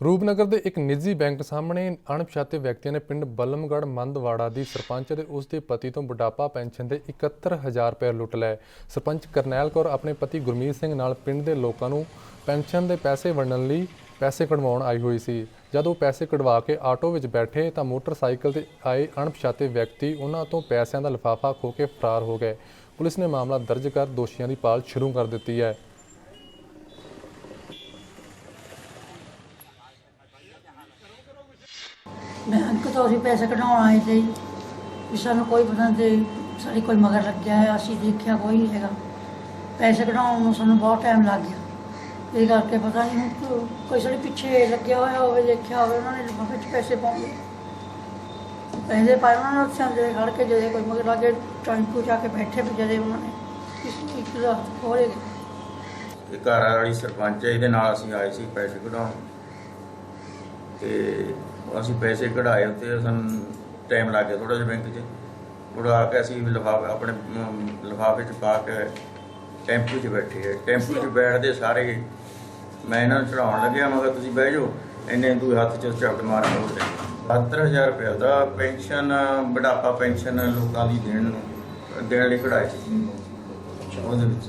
ਰੂਪਨਗਰ ਦੇ ਇੱਕ ਨਿੱਜੀ ਬੈਂਕ ਸਾਹਮਣੇ ਅਣਪਛਾਤੇ ਵਿਅਕਤੀਆਂ ਨੇ ਪਿੰਡ ਬਲਮਗੜ੍ਹ ਮੰਦਵਾੜਾ ਦੀ ਸਰਪੰਚ ਅਤੇ ਉਸ ਦੇ ਪਤੀ ਤੋਂ ਬੁਢਾਪਾ ਪੈਨਸ਼ਨ ਦੇ 71000 ਰੁਪਏ ਲੁੱਟ ਲਏ ਸਰਪੰਚ ਕਰਨੈਲ ਕੌਰ ਆਪਣੇ ਪਤੀ ਗੁਰਮੀਤ ਸਿੰਘ ਨਾਲ ਪਿੰਡ ਦੇ ਲੋਕਾਂ ਨੂੰ ਪੈਨਸ਼ਨ ਦੇ ਪੈਸੇ ਵੰਡਣ ਲਈ ਪੈਸੇ ਕਢਵਾਉਣ ਆਈ ਹੋਈ ਸੀ। ਜਦ ਉਹ ਪੈਸੇ ਕਢਵਾ ਕੇ ਆਟੋ ਵਿੱਚ ਬੈਠੇ ਤਾਂ ਮੋਟਰਸਾਈਕਲ ਤੇ ਆਏ ਅਣਪਛਾਤੇ ਵਿਅਕਤੀ ਉਹਨਾਂ ਤੋਂ ਪੈਸਿਆਂ ਦਾ ਲਿਫਾਫਾ ਖੋ ਕੇ ਫਰਾਰ ਹੋ ਗਏ। ਪੁਲਿਸ ਨੇ ਮਾਮਲਾ ਦਰਜ ਕਰ ਦੋਸ਼ੀਆਂ ਦੀ ਪਾਲ ਸ਼ੁਰੂ ਕਰ ਦਿੱਤੀ ਹੈ। ਬੈਂਕ ਤੋਂ ਅਸੀਂ ਪੈਸੇ ਕਢਾਉਣ ਆਏ ਤੇ ਜੀ। ਵੀ ਸਾਨੂੰ ਕੋਈ ਪਤਾ ਨਹੀਂ ਸਾਡੀ ਕੋਈ ਮਗਰ ਲੱਗਿਆ ਹੈ ਅਸੀਂ ਦੇਖਿਆ ਕੋਈ ਨਹੀਂ ਹੈਗਾ। ਪੈਸੇ ਕਢਾਉਣ ਨੂੰ ਸਾਨੂੰ ਬਹੁਤ ਟਾਈਮ ਲੱਗ ਗਿਆ। ਇਹ ਕਰਕੇ ਪਤਾ ਨਹੀਂ ਹੁਣ ਕੋ- ਕੋਈ ਸਾਡੇ ਪਿੱਛੇ ਲੱਗਿਆ ਹੋਇਆ ਹੋਵੇ, ਦੇਖਿਆ ਹੋਵੇ, ਉਹਨਾਂ ਨੇ ਲਿਫਾਫੇ 'ਚ ਪੈਸੇ ਪਾਉਂਦੇ ਪੈਸੇ ਪਾਏ ਉਹਨਾਂ ਨੇ ਉੱਥੇ, ਅੰਦਰ ਖੜ ਕੇ ਜਦੋਂ ਕੋਈ ਮਗਰ ਲੱਗੇ ਟੈਂਪੂ ਜਾ ਕੇ ਬੈਠੇ ਵੀ ਜਦੋਂ ਉਹਨਾਂ ਨੇ। ਇਸ ਇੱਕ ਦਾ ਖੋਲੇ ਇਹ ਘਰ ਵਾਲੀ ਸਰਪੰਚ ਹੈ ਇਹਦੇ ਨਾਲ ਅਸੀਂ ਆਏ ਸੀ ਪੈਸੇ ਕਢਾਉਣ। ਤੇ ਅਸੀਂ ਪੈਸੇ ਕਢਾਏ ਉੱਤੇ ਸਾਨੂੰ ਟਾਈਮ ਲੱਗ ਗਿਆ ਥੋੜਾ ਜਿਹਾ ਬੈਂਕ 'ਚ। ਉਡਾ ਕੇ ਅਸੀਂ ਲਿਫਾਫੇ ਆਪਣੇ ਲਿਫਾਫੇ 'ਚ ਪਾ ਕੇ ਟੈਂਪੂ 'ਚ ਬੈਠੇ ਹੈ ਟੈਂਪੂ 'ਚ ਬੈਠਦੇ ਸਾਰੇ ਮੈਂ ਇਹਨਾਂ ਨੂੰ ਚੜਾਉਣ ਲੱਗਿਆ ਮਗਰ ਤੁਸੀਂ ਬਹਿ ਜਾਓ, ਇੰਨੇ ਦੂਏ ਹੱਥ 'ਚ ਝਪਟ ਮਾਰ ਕੇ ਉੱਤੇ 70000 ਰੁਪਏ ਦਾ ਪੈਨਸ਼ਨ, ਬੁਢਾਪਾ ਪੈਨਸ਼ਨ ਲੋਕਾਂ ਦੀ ਦੇਣ ਨੂੰ ਦੇਣ ਲਈ ਕਢਾਏ ਸੀ। ਉਹਦੇ ਵਿੱਚ